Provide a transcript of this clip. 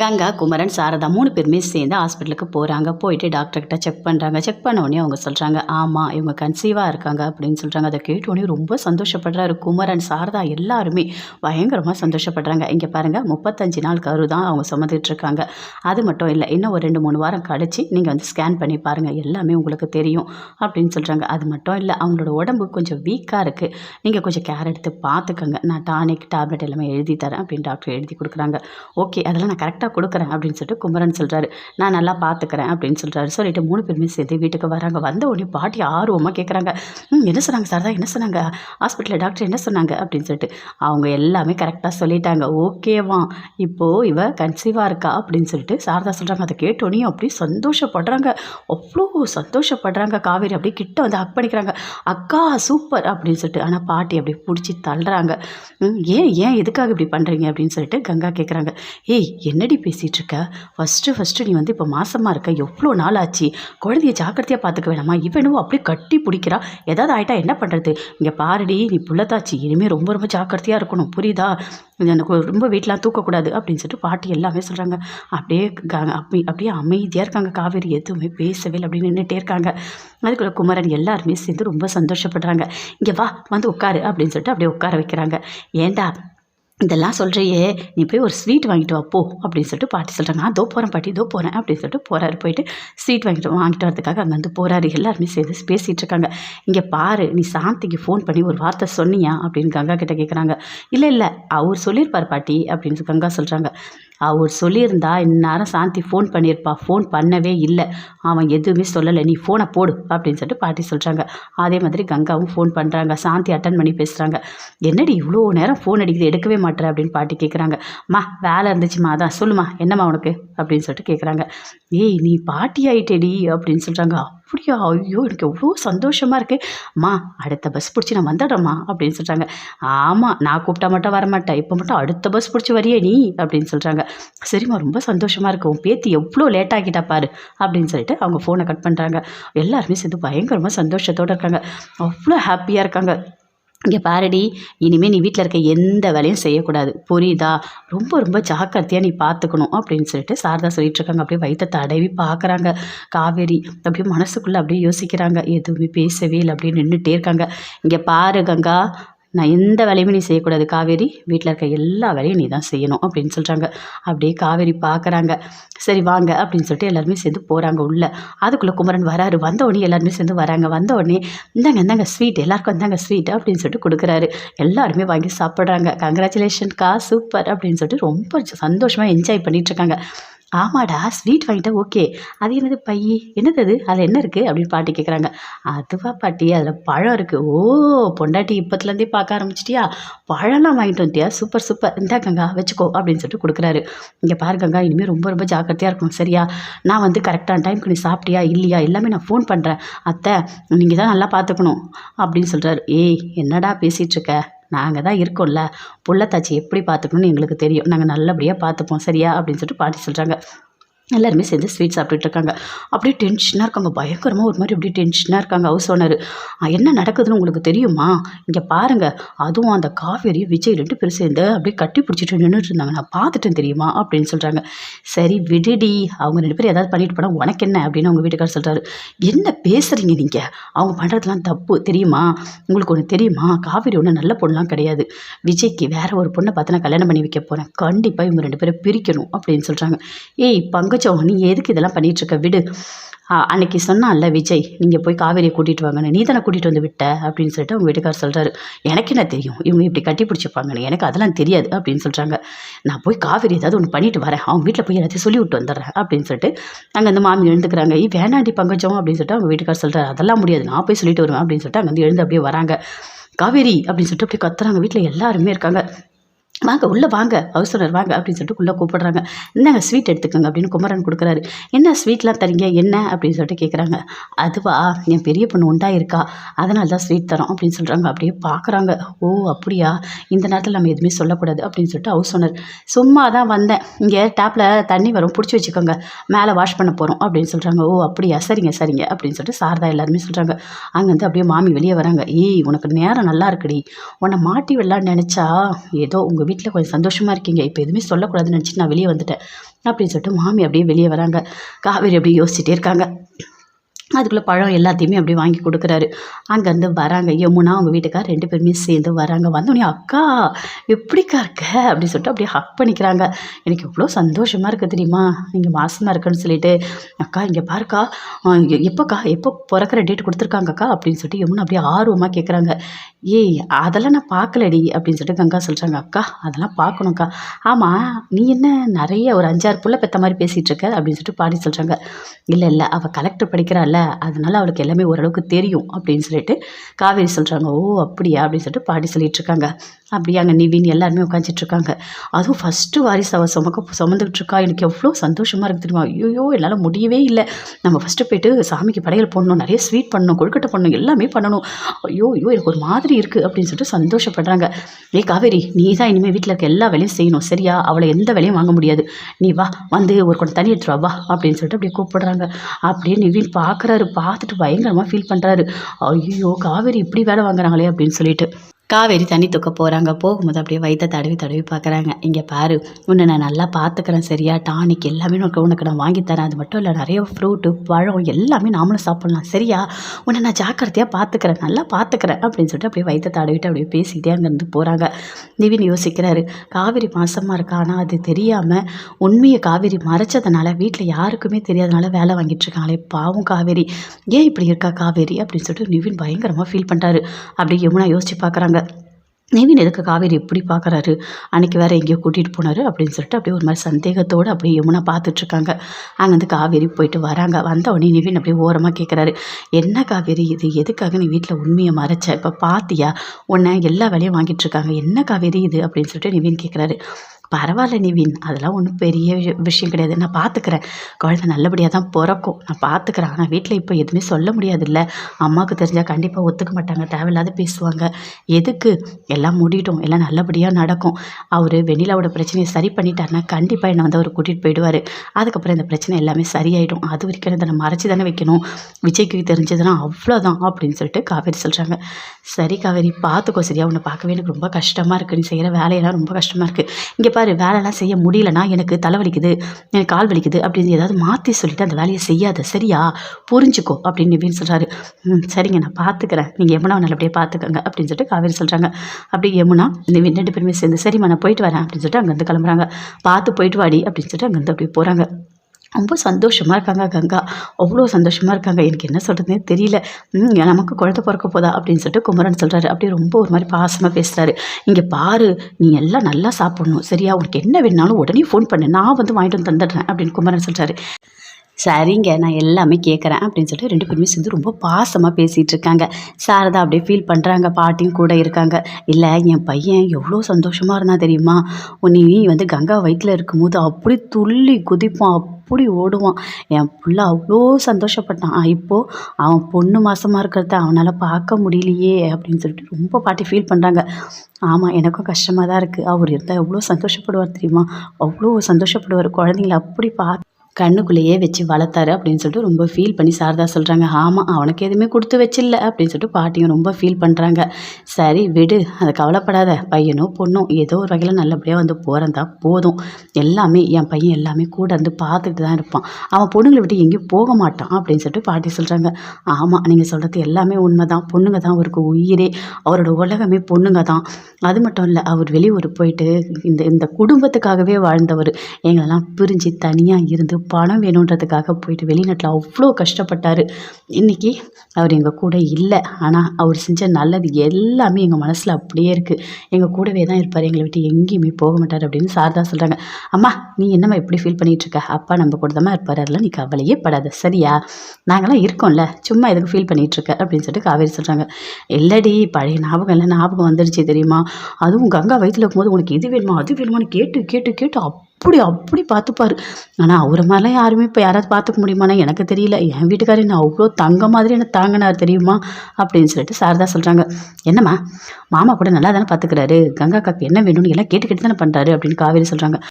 கங்கா குமரன் சாரதா மூணு பேருமே சேர்ந்து ஹாஸ்பிட்டலுக்கு போகிறாங்க போயிட்டு டாக்டர்கிட்ட செக் பண்ணுறாங்க செக் பண்ண அவங்க சொல்கிறாங்க ஆமாம் இவங்க கன்சீவாக இருக்காங்க அப்படின்னு சொல்கிறாங்க அதை கேட்ட ரொம்ப சந்தோஷப்படுறாரு குமரன் சாரதா எல்லாருமே பயங்கரமாக சந்தோஷப்படுறாங்க. இங்கே பாருங்கள் முப்பத்தஞ்சு நாள் கரு தான் அவங்க சுமந்துட்டு இருக்காங்க. அது மட்டும் இல்லை இன்னும் ஒரு ரெண்டு மூணு வாரம் கழித்து நீங்கள் வந்து ஸ்கேன் பண்ணி பாருங்கள் எல்லாமே உங்களுக்கு தெரியும் அப்படின்னு சொல்கிறாங்க அது மட்டும் இல்லை அவங்களோட உடம்பு கொஞ்சம் வீக்காக இருக்குது நீங்கள் கொஞ்சம் கேர் எடுத்து பார்த்துக்கோங்க. நான் டானிக் டேப்லெட் எல்லாமே எழுதி தரேன் அப்படின்னு டாக்டர் எழுதி கொடுக்குறாங்க. ஓகே அதெல்லாம் நான் கரெக்டாக கொடுக்குறேன் அப்படின்னு சொல்லிட்டு குமரன் சொல்கிறாரு நான் நல்லா பார்த்துக்கிறேன் அப்படின்னு சொல்கிறாரு சொல்லிட்டு மூணு பேருமே சேர்த்து வீட்டுக்கு வராங்க. வந்த உடனே பாட்டி ஆர்வமாக கேட்குறாங்க என்ன சொன்னாங்க சார் தான் என்ன சொன்னாங்க? ஹாஸ்பிட்டலில் டாக்டர் என்ன சொன்னாங்க? அப்படின்னு சொல்லிட்டு அவங்க எல்லாமே கரெக்டாக சொல்லிட்டாங்க. ஓகேவா இப்போது இவ கன்சீவாக இருக்கா? அப்படின்னு சொல்லிட்டு சாரதா சொல்கிறாங்க அதை கேட்டோன்னே அப்படியே சந்தோஷப்படுறாங்க. அவ்வளோ சந்தோஷப்படுறாங்க. காவேரி அப்படியே கிட்ட வந்து ஹக் பண்ணிக்கிறாங்க. அக்கா சூப்பர் அப்படின்னு சொல்லிட்டு ஆனால் பாட்டி அப்படியே பிடிச்சி தள்ளுறாங்க. ஏன் ஏன் எதுக்காக இப்படி பண்ணுறீங்க அப்படின்னு சொல்லிட்டு கங்கா கேட்குறாங்க ஏய் என்னடி பேசிகிட்டு இருக்க ஃபஸ்ட்டு ஃபஸ்ட்டு நீ வந்து இப்போ மாசமாக இருக்க எவ்வளோ நாள் ஆச்சு குழந்தைய ஜாக்கிரதையாக பார்த்துக்க வேணாமா? இவனும் அப்படியே கட்டி பிடிக்கிறா. ஏதாவது ஆயிட்டா என்ன பண்ணுறது இங்கே பாருடி நீ புள்ளத்தாச்சி. இனிமேல் ரொம்ப ரொம்ப ஜாக்கிரதையாக இருக்கணும். புரியுதா? எனக்கு ரொம்ப வீட்டெலாம் தூக்கக்கூடாது அப்படின்னு சொல்லிட்டு பாட்டி எல்லாமே சொல்கிறாங்க அப்படியே அப்படி அப்படியே அமைதியாக இருக்காங்க. காவேரி எதுவுமே பேசவே இல்லை. அப்படின்னு நின்றுட்டே இருக்காங்க. அதுக்குள்ள குமரன் எல்லாருமே சேர்ந்து ரொம்ப சந்தோஷப்படுறாங்க. இங்கே வா வந்து உட்காரு அப்படின்னு சொல்லிட்டு அப்படியே உட்கார வைக்கிறாங்க. ஏண்டா இதெல்லாம் சொல்கிறியே நீ போய் ஒரு ஸ்வீட் வாங்கிட்டு வா போ அப்படின்னு சொல்லிட்டு பாட்டி சொல்கிறாங்க அதோ தோ போகிறேன் பாட்டி தோ போகிறேன் அப்படின்னு சொல்லிட்டு போகிறாரு போயிட்டு ஸ்வீட் வாங்கிட்டு வாங்கிட்டு வரதுக்காக அங்கே வந்து போகிறாரு எல்லாருமே சேர்ந்து பேசிகிட்டு இருக்காங்க. இங்கே பாரு நீ சாந்திக்கு ஃபோன் பண்ணி ஒரு வார்த்தை சொன்னியா? அப்படின்னு கங்கா கிட்ட கேட்குறாங்க இல்லை இல்லை அவர் சொல்லியிருப்பார் பாட்டி அப்படின்னு கங்கா சொல்கிறாங்க அவர் சொல்லியிருந்தா இந்நேரம் சாந்தி ஃபோன் பண்ணியிருப்பா. ஃபோன் பண்ணவே இல்லை. அவன் எதுவுமே சொல்லலை. நீ ஃபோனை போடு அப்படின்னு சொல்லிட்டு பாட்டி சொல்கிறாங்க அதே மாதிரி கங்காவும் ஃபோன் பண்ணுறாங்க சாந்தி அட்டன் பண்ணி பேசுகிறாங்க என்னடி இவ்வளோ நேரம் ஃபோன் அடிக்குது? எடுக்கவே மாட்டேற அப்படின்னு பாட்டி கேட்குறாங்க மா வேலை இருந்துச்சுமா? அதான் சொல்லுமா. என்னம்மா உனக்கு? அப்படின்னு சொல்லிட்டு கேட்குறாங்க ஏய் நீ பாட்டி ஆயிட்டேடி அப்படின்னு சொல்கிறாங்க அப்படியா? ஐயோ எனக்கு எவ்வளோ சந்தோஷமாக இருக்கு. அம்மா அடுத்த பஸ் பிடிச்சி நான் வந்துடுறேம்மா அப்படின்னு சொல்கிறாங்க ஆமாம் நான் கூப்பிட்டா மட்டும் வரமாட்டேன் இப்போ மட்டும் அடுத்த பஸ் பிடிச்சி வரியே நீ அப்படின்னு சொல்கிறாங்க சரிம்மா ரொம்ப சந்தோஷமாக இருக்கு. உன் பேத்தி எவ்வளோ லேட் ஆகிட்டா பாரு அப்படின்னு சொல்லிட்டு அவங்க ஃபோனை கட் பண்ணுறாங்க எல்லாருமே சேர்ந்து பயங்கரமாக சந்தோஷத்தோடு இருக்காங்க. அவ்வளோ ஹாப்பியாக இருக்காங்க. இங்கே பாருடி இனிமேல் நீ வீட்டில் இருக்க எந்த வேலையும் செய்யக்கூடாது. புரியுதா? ரொம்ப ரொம்ப ஜாக்கிரதையாக நீ பார்த்துக்கணும் அப்படின்னு சொல்லிட்டு சாரதா சொல்லிட்டு இருக்காங்க அப்படியே வயிற்றை தடவி பார்க்குறாங்க காவேரி அப்படியே மனசுக்குள்ளே அப்படியே யோசிக்கிறாங்க. எதுவுமே பேசவே இல்லை அப்படியே நின்றுட்டே இருக்காங்க. இங்கே பாரு கங்கா நான் எந்த வேலையுமே நீ செய்யக்கூடாது. காவேரி வீட்டில் இருக்க எல்லா வேலையும் நீ தான் செய்யணும் அப்படின்னு சொல்கிறாங்க அப்படியே காவேரி பார்க்குறாங்க சரி வாங்க அப்படின்னு சொல்லிட்டு எல்லாருமே சேர்ந்து போகிறாங்க உள்ளே. அதுக்குள்ளே குமரன் வராரு. வந்த உடனே எல்லாருமே சேர்ந்து வராங்க. வந்த உடனே இந்தாங்க இந்தாங்க ஸ்வீட் எல்லாருக்கும் இந்தாங்க ஸ்வீட் அப்படின்னு சொல்லிட்டு கொடுக்குறாரு. எல்லாருமே வாங்கி சாப்பிட்றாங்க. கங்க்ராச்சுலேஷன்க்கா சூப்பர் அப்படின்னு சொல்லிட்டு ரொம்ப சந்தோஷமாக என்ஜாய் பண்ணிகிட்ருக்காங்க இருக்காங்க. ஆமாடா ஸ்வீட் வாங்கிட்டா ஓகே அது என்னது பையி என்னது அது? அதில் என்ன இருக்குது அப்படின்னு பாட்டி கேட்குறாங்க அதுவா பாட்டி அதில் பழம் இருக்குது ஓ பொண்டாட்டி இப்போத்துலேருந்தே பார்க்க ஆரம்பிச்சிட்டியா? பழம்லாம் வாங்கிட்டு வந்துட்டியா? சூப்பர் சூப்பர் இந்தா கங்கா வச்சுக்கோ அப்படின்னு சொல்லிட்டு கொடுக்குறாரு. இங்கே பாரு கங்கா இனிமேல் ரொம்ப ரொம்ப ஜாக்கிரதையாக இருக்கணும் சரியா? நான் வந்து கரெக்டான டைம்க்கு நீ சாப்பிட்டியா இல்லையா? எல்லாமே நான் ஃபோன் பண்ணுறேன் அத்தை நீங்கள் தான் நல்லா பார்த்துக்கணும் அப்படின்னு சொல்கிறாரு ஏய் என்னடா பேசிகிட்ருக்க நாங்கள் தான் இருக்கோம்ல. புள்ளத்தாச்சி எப்படி பார்த்துக்கணும்னு எங்களுக்கு தெரியும். நாங்கள் நல்லபடியாக பார்த்துப்போம். சரியா? அப்படின்னு சொல்லிட்டு பாட்டி சொல்கிறாங்க எல்லாருமே சேர்ந்து ஸ்வீட் சாப்பிட்டுட்டு இருக்காங்க. அப்படியே டென்ஷனாக இருக்காங்க. பயங்கரமாக ஒரு மாதிரி அப்படியே டென்ஷனாக இருக்காங்க. ஹவுஸ் ஓனர் என்ன நடக்குதுன்னு உங்களுக்கு தெரியுமா? இங்கே பாருங்கள் அதுவும் அந்த காவேரி விஜய் ரெண்டு பேரும் சேர்ந்து அப்படியே கட்டி பிடிச்சிட்டு நின்றுட்டு இருந்தாங்க. நான் பார்த்துட்டேன் தெரியுமா? அப்படின்னு சொல்கிறாங்க சரி விடுடி. அவங்க ரெண்டு பேரும் ஏதாவது பண்ணிட்டு போனால் உனக்கு என்ன? அப்படின்னு அவங்க வீட்டுக்காரர் சொல்கிறாரு என்ன பேசுகிறீங்க நீங்கள் அவங்க பண்ணுறதுலாம் தப்பு. தெரியுமா? உங்களுக்கு ஒன்று தெரியுமா? காவேரி ஒன்று நல்ல பொண்ணுலாம் கிடையாது. விஜய்க்கு வேற ஒரு பொண்ணை பார்த்து நான் கல்யாணம் பண்ணி வைக்க போகிறேன் கண்டிப்பாக இவங்க ரெண்டு பேரும் பிரிக்கணும். அப்படின்னு சொல்கிறாங்க ஏய் பங்கஜம் நீ எதுக்கு இதெல்லாம் பண்ணிகிட்ருக்க இருக்க விடு. ஆ, அன்னைக்கு சொன்னான்ல விஜய் நீங்கள் போய் காவேரியை கூட்டிகிட்டு வாங்கன்னு நீ தானே கூட்டிகிட்டு வந்து விட்ட? அப்படின்னு சொல்லிட்டு அவங்க வீட்டுக்காரர் சொல்கிறாரு எனக்கு என்ன தெரியும்? இவங்க இப்படி கட்டி பிடிச்சிப்பாங்கன்னு எனக்கு அதெல்லாம் தெரியாது. அப்படின்னு சொல்கிறாங்க நான் போய் காவேரி ஏதாவது ஒன்று பண்ணிட்டு வரேன். அவங்க வீட்டில் போய் எல்லாத்தையும் சொல்லி விட்டு வந்துடுறேன். அப்படின்னு சொல்லிட்டு அங்கே அந்த மாமி எழுந்துக்கிறாங்க. ஈ வேணாண்டி பங்கஜம். அப்படின்னு சொல்லிட்டு அவங்க வீட்டுக்கார் சொல்கிறாரு அதெல்லாம் முடியாது. நான் போய் சொல்லிட்டு வருவேன். அப்படின்னு சொல்லிட்டு அங்கே வந்து எழுந்து அப்படியே வராங்க. காவேரி அப்படின்னு சொல்லிட்டு அப்படியே கத்துறாங்க. வீட்டில் எல்லாருமே இருக்காங்க. வாங்க உள்ளே வாங்க ஹவுஸ் ஓனர் வாங்க அப்படின்னு சொல்லிட்டு உள்ளே கூப்பிடுறாங்க. இந்தாங்க ஸ்வீட் எடுத்துக்கோங்க அப்படின்னு குமரன் கொடுக்குறாரு. என்ன ஸ்வீட்லாம் தரீங்க? என்ன? அப்படின்னு சொல்லிட்டு கேட்குறாங்க அதுவா? என் பெரிய பொண்ணு உண்டா இருக்கா அதனால தான் ஸ்வீட் தரோம் அப்படின்னு சொல்கிறாங்க அப்படியே பார்க்குறாங்க ஓ அப்படியா? இந்த நேரத்தில் நம்ம எதுவுமே சொல்லக்கூடாது அப்படின்னு சொல்லிட்டு ஹவுஸ் ஓனர் சும்மா தான் வந்தேன். இங்கே டேப்பில் தண்ணி வரும். பிடிச்சி வச்சுக்கோங்க. மேலே வாஷ் பண்ண போகிறோம் அப்படின்னு சொல்கிறாங்க ஓ அப்படியா? சரிங்க சரிங்க. அப்படின்னு சொல்லிட்டு சாரதா எல்லாருமே சொல்கிறாங்க அங்கேருந்து அப்படியே மாமி வெளியே வராங்க. ஏய் உனக்கு நேரம் நல்லா இருக்குடி. உன்னை மாட்டி விடலான்னு நினச்சா ஏதோ உங்கள் வீட்டில் கொஞ்சம் சந்தோஷமாக இருக்கீங்க. இப்போ எதுவுமே சொல்லக்கூடாதுன்னு நினச்சிட்டு நான் வெளியே வந்துட்டேன். அப்படின்னு சொல்லிட்டு மாமி அப்படியே வெளியே வராங்க. காவேரி அப்படியே யோசிச்சுட்டே இருக்காங்க. அதுக்குள்ளே பழம் எல்லாத்தையுமே அப்படியே வாங்கி கொடுக்குறாரு. அங்கேருந்து வராங்க. யமுனா அவங்க வீட்டுக்கார் ரெண்டு பேருமே சேர்ந்து வராங்க. வந்தோடனே அக்கா எப்படிக்கா இருக்க? அப்படின்னு சொல்லிட்டு அப்படியே ஹக் பண்ணிக்கிறாங்க. எனக்கு எவ்வளோ சந்தோஷமாக இருக்குது தெரியுமா? நீங்கள் மாசமாக இருக்குன்னு சொல்லிட்டு அக்கா இங்கே பாருக்கா எப்போக்கா எப்போ பிறக்கிற டேட் கொடுத்துருக்காங்கக்கா? அப்படின்னு சொல்லிட்டு யமுனா அப்படியே ஆர்வமாக கேட்குறாங்க ஏய் அதெல்லாம் நான் பார்க்கலடி அப்படின்னு சொல்லிட்டு கங்கா சொல்கிறாங்க அக்கா அதெல்லாம் பார்க்கணும்க்கா ஆமாம் நீ என்ன நிறைய ஒரு அஞ்சாறு புள்ள பெற்ற மாதிரி பேசிகிட்டு இருக்க? அப்படின்னு சொல்லிட்டு பாடி சொல்கிறாங்க இல்லை இல்லை அவள் கலெக்டர் படிக்கிறாள்ல அதனால அவளுக்கு எல்லாமே ஓரளவுக்கு தெரியும் அப்படின்னு சொல்லிட்டு காவேரி சொல்கிறாங்க ஓ அப்படியா? அப்படின்னு சொல்லிட்டு பாட்டி சொல்லிட்டு அப்படியாங்க அப்படியே அங்கே நிவின் எல்லாருமே உட்காந்துட்டுருக்காங்க அதுவும் ஃபஸ்ட்டு வாரிசு அவள் சுமக்க சுமந்துக்கிட்டு இருக்கா எனக்கு எவ்வளோ சந்தோஷமாக இருக்குது தெரியுமா? ஐயோ என்னால் முடியவே இல்லை. நம்ம ஃபஸ்ட்டு போயிட்டு சாமிக்கு படையல் போடணும் நிறைய ஸ்வீட் பண்ணணும் கொழுக்கட்டை பண்ணணும் எல்லாமே பண்ணணும். ஐயோ ஐயோ எனக்கு ஒரு மாதிரி இருக்குது அப்படின்னு சொல்லிட்டு சந்தோஷப்படுறாங்க. ஏய் காவேரி நீ தான் இனிமேல் வீட்டில் இருக்க எல்லா வேலையும் செய்யணும் சரியா? அவளை எந்த வேலையும் வாங்க முடியாது. நீ வா வந்து ஒரு கொஞ்சம் தண்ணி எடுத்துருவா வா வா அப்படின்னு சொல்லிட்டு அப்படியே கூப்பிடுறாங்க. அப்படியே நிவின் பார்க்குறாரு பார்த்துட்டு பயங்கரமாக ஃபீல் பண்ணுறாரு ஐயோ காவேரி இப்படி வேலை வாங்குறாங்களே அப்படின்னு சொல்லிட்டு. காவேரி தண்ணி தூக்க போகிறாங்க போகும்போது அப்படியே வயிற்ற தடவி தடவி பார்க்குறாங்க இங்கே பாரு உன்னை நான் நல்லா பார்த்துக்கிறேன் சரியா? டானிக் எல்லாமே உனக்கு உனக்கு நான் வாங்கித்தரேன் அது மட்டும் இல்லை நிறைய ஃப்ரூட்டு பழம் எல்லாமே நாமளும் சாப்பிட்லாம். சரியா? உன்னை நான் ஜாக்கிரதையாக பார்த்துக்கிறேன் நல்லா பார்த்துக்கிறேன் அப்படின்னு சொல்லிட்டு அப்படியே வயிற்ற தடவிட்டு அப்படியே பேசிக்கிட்டே அங்கேருந்து போகிறாங்க நிவின் யோசிக்கிறாரு காவேரி மாசமாக இருக்கா? ஆனால் அது தெரியாமல் உண்மையை காவேரி மறைச்சதுனால வீட்டில் யாருக்குமே தெரியாதனால வேலை வாங்கிட்டு இருக்காங்களே பாவம் காவேரி. ஏன் இப்படி இருக்கா காவேரி? அப்படின்னு சொல்லிட்டு நிவின் பயங்கரமாக ஃபீல் பண்ணுறாரு அப்படியே யமுனா யோசிச்சு பார்க்குறாங்க நிவின் எதுக்கு காவேரி எப்படி பார்க்குறாரு அன்னைக்கு வேறு எங்கேயோ கூட்டிகிட்டு போனாரு அப்படின்னு சொல்லிட்டு அப்படியே ஒரு மாதிரி சந்தேகத்தோடு அப்படியே யமுனா பார்த்துட்ருக்காங்க அங்கேருந்து காவேரி போயிட்டு வராங்க. வந்த உடனே நிவின் அப்படியே ஓரமாக கேட்குறாரு என்ன காவேரி இது? எதுக்காக நீ வீட்டில் உண்மையை மறைச்ச? இப்போ பார்த்தியா உன்னை எல்லா வேலையும் வாங்கிட்டு இருக்காங்க. என்ன காவேரி இது? அப்படின்னு சொல்லிட்டு நிவின் கேட்குறாரு பரவாயில்ல நிவின் அதெல்லாம் ஒன்றும் பெரிய விஷயம் கிடையாது. நான் பார்த்துக்கிறேன் குழந்தை நல்லபடியாக தான் பிறக்கும். நான் பார்த்துக்கிறேன் ஆனால் வீட்டில் இப்போ எதுவுமே சொல்ல முடியாதுல்ல. அம்மாவுக்கு தெரிஞ்சால் கண்டிப்பாக ஒத்துக்க மாட்டாங்க. தேவையில்லாத பேசுவாங்க. எதுக்கு? எல்லாம் முடியட்டும். எல்லாம் நல்லபடியாக நடக்கும். அவர் வெண்ணிலாவோட பிரச்சனையை சரி பண்ணிட்டாருன்னா கண்டிப்பாக என்னை வந்து அவர் கூட்டிகிட்டு போயிடுவார். அதுக்கப்புறம் இந்த பிரச்சனை எல்லாமே சரியாயிடும். அது வரைக்கும் இதை நான் மறைச்சி தானே வைக்கணும். விஜய்க்கு தெரிஞ்சதுன்னா அவ்வளோதான் அப்படின்னு சொல்லிட்டு காவேரி சொல்கிறாங்க சரி காவேரி பார்த்துக்கோ சரியா. உன்னை பார்க்கவே எனக்கு ரொம்ப கஷ்டமாக இருக்குது நீ செய்கிற வேலையெல்லாம் ரொம்ப கஷ்டமாக இருக்குது இங்கே பாரு வேலையெல்லாம் செய்ய முடியலன்னா எனக்கு தலை வலிக்குது எனக்கு கால் வலிக்குது அப்படின்னு ஏதாவது மாற்றி சொல்லிட்டு அந்த வேலையை செய்யாத சரியா? புரிஞ்சுக்கோ அப்படின்னு நிவின் சொல்கிறாரு ம் சரிங்க நான் பார்த்துக்கிறேன் நீங்கள் யமுனா நல்லபடியாக பார்த்துக்கோங்க அப்படின்னு சொல்லிட்டு காவேரி சொல்கிறாங்க அப்படி யமுனா நிவின் ரெண்டு பேருமே சேர்ந்து சரிம்மா நான் போயிட்டு வரேன் அப்படின்னு சொல்லிட்டு அங்கேருந்து கிளம்புறாங்க. பார்த்து போயிட்டு வாடி அப்படின்னு சொல்லிட்டு அங்கேருந்து அப்படியே போகிறாங்க ரொம்ப சந்தோஷமாக இருக்காங்க கங்கா. அவ்வளோ சந்தோஷமாக இருக்காங்க. எனக்கு என்ன சொல்கிறதுனே தெரியல. நமக்கு குழந்த பிறக்க போதா? அப்படின்னு சொல்லிட்டு குமரன் சொல்கிறாரு அப்படியே ரொம்ப ஒரு மாதிரி பாசமாக பேசுகிறாரு இங்கே பாரு நீ எல்லாம் நல்லா சாப்பிடணும். சரியா? உனக்கு என்ன வேணுனாலும் உடனே ஃபோன் பண்ணு. நான் வந்து வாங்கிட்டு வந்து தந்துடுறேன் அப்படின்னு குமரன் சொல்கிறாரு சரிங்க நான் எல்லாமே கேட்குறேன் அப்படின்னு சொல்லிட்டு ரெண்டு பேருமே சேர்ந்து ரொம்ப பாசமாக பேசிகிட்டு இருக்காங்க. சாரதா அப்படியே ஃபீல் பண்ணுறாங்க பாட்டியும் கூட இருக்காங்க. இல்லை என் பையன் எவ்வளோ சந்தோஷமாக இருந்தான் தெரியுமா? நீ வந்து கங்கா வயிற்றில் இருக்கும்போது அப்படி துள்ளி குதிப்பான் அப்படி ஓடுவான். என் புள்ள அவ்வளோ சந்தோஷப்பட்டான். இப்போது அவன் பொண்ணு மாசமாக இருக்கிறத அவனால் பார்க்க முடியலையே அப்படின்னு சொல்லிட்டு ரொம்ப பாட்டி ஃபீல் பண்ணுறாங்க ஆமாம் எனக்கும் கஷ்டமாக தான் இருக்குது அவர் இருந்தால் எவ்வளோ சந்தோஷப்படுவார் தெரியுமா? அவ்வளோ சந்தோஷப்படுவார். குழந்தைங்கள அப்படி பார்த்து கண்ணுக்குள்ளேயே வச்சு வளர்த்தாரு அப்படின்னு சொல்லிட்டு ரொம்ப ஃபீல் பண்ணி சாரதா சொல்கிறாங்க ஆமாம் அவனுக்கு எதுவுமே கொடுத்து வச்சில்ல அப்படின்னு சொல்லிட்டு பாட்டியும் ரொம்ப ஃபீல் பண்ணுறாங்க சரி விடு அதை கவலைப்படாத பையனோ பொண்ணோ ஏதோ ஒரு வகையில் நல்லபடியாக வந்து போகிறந்தா போதும். எல்லாமே என் பையன் எல்லாமே கூட இருந்து பார்த்துட்டு தான் இருப்பான். அவன் பொண்ணுங்களை விட்டு எங்கேயும் போக மாட்டான் அப்படின்னு சொல்லிட்டு பாட்டி சொல்கிறாங்க ஆமாம் நீங்கள் சொல்கிறது எல்லாமே உண்மை தான் பொண்ணுங்க தான் அவருக்கு உயிரே. அவரோட உலகமே பொண்ணுங்க தான். அது மட்டும் இல்லை அவர் வெளியூர் போயிட்டு இந்த இந்த குடும்பத்துக்காகவே வாழ்ந்தவர். எங்களெல்லாம் பிரிஞ்சு தனியாக இருந்து பணம் வேணுன்றதுக்காக போயிட்டு வெளிநாட்டில் அவ்வளோ கஷ்டப்பட்டார். இன்றைக்கி அவர் எங்கள் கூட இல்லை. ஆனால் அவர் செஞ்ச நல்லது எல்லாமே எங்கள் மனசில் அப்படியே இருக்குது எங்கள் கூடவே தான் இருப்பார். எங்களை விட்டு எங்கேயுமே போக மாட்டார் அப்படின்னு சாரதா சொல்கிறாங்க அம்மா நீ என்னம்மா இப்படி ஃபீல் பண்ணிகிட்டு இருக்க அப்பா நம்ம கூட தான் இருப்பார். அதெல்லாம் நீ கவலையே படாத. சரியா? நாங்களாம் இருக்கோம்ல. சும்மா எதுக்கு ஃபீல் பண்ணிகிட்டு இருக்க அப்படின்னு சொல்லிட்டு காவேரி சொல்கிறாங்க இல்லடி பழைய ஞாபகம் இல்லை. ஞாபகம் வந்துடுச்சு தெரியுமா? அதுவும் கங்கா வயிற்றில் இருக்கும்போது உனக்கு இது வேணுமா அது வேணுமான்னு கேட்டு கேட்டு கேட்டு அப்படி அப்படி பார்த்துப்பார். ஆனால் அவரை மாதிரிலாம் யாருமே இப்போ யாராவது பார்த்துக்க முடியுமானா எனக்கு தெரியல. என் வீட்டுக்காரர் என்ன அவ்வளோ தங்க மாதிரி என்ன தாங்கினார் தெரியுமா? அப்படின்னு சொல்லிட்டு சாரதா சொல்கிறாங்க என்னம்மா? மாமா கூட நல்லா தானே பார்த்துக்கிறாரு. கங்கா காக்கு என்ன வேணும்னு எல்லாம் கேட்டு கேட்டு தானே பண்ணுறாரு அப்படின்னு காவேரி சொல்கிறாங்க